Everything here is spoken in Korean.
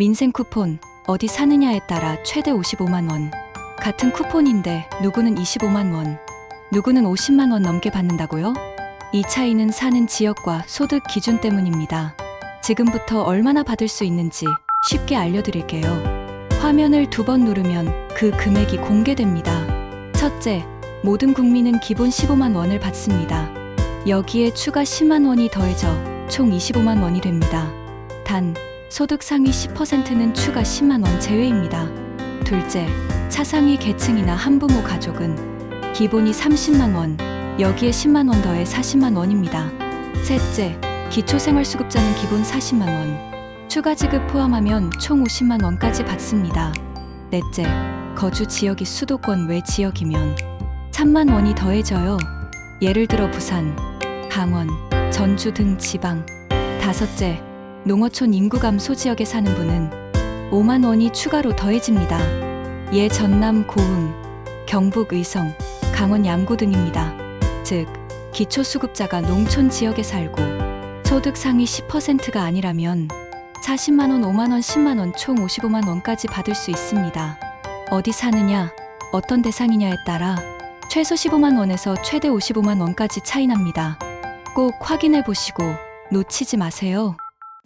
민생 쿠폰, 어디 사느냐에 따라 최대 55만 원. 같은 쿠폰인데 누구는 25만 원, 누구는 50만 원 넘게 받는다고요? 이 차이는 사는 지역과 소득 기준 때문입니다. 지금부터 얼마나 받을 수 있는지 쉽게 알려드릴게요. 화면을 두 번 누르면 그 금액이 공개됩니다. 첫째, 모든 국민은 기본 15만 원을 받습니다. 여기에 추가 10만 원이 더해져 총 25만 원이 됩니다. 단, 소득 상위 10%는 추가 10만 원 제외입니다. 둘째, 차상위 계층이나 한부모 가족은 기본이 30만 원, 여기에 10만 원 더해 40만 원입니다. 셋째, 기초생활수급자는 기본 40만 원, 추가 지급 포함하면 총 50만 원까지 받습니다. 넷째, 거주 지역이 수도권 외 지역이면 3만 원이 더해져요. 예를 들어 부산, 강원, 전주 등 지방. 다섯째, 농어촌 인구 감소 지역에 사는 분은 5만 원이 추가로 더해집니다. 예 전남 고흥, 경북 의성, 강원 양구 등입니다. 즉, 기초수급자가 농촌 지역에 살고 소득 상위 10%가 아니라면 40만 원, 5만 원, 10만 원, 총 55만 원까지 받을 수 있습니다. 어디 사느냐, 어떤 대상이냐에 따라 최소 15만 원에서 최대 55만 원까지 차이 납니다. 꼭 확인해 보시고 놓치지 마세요.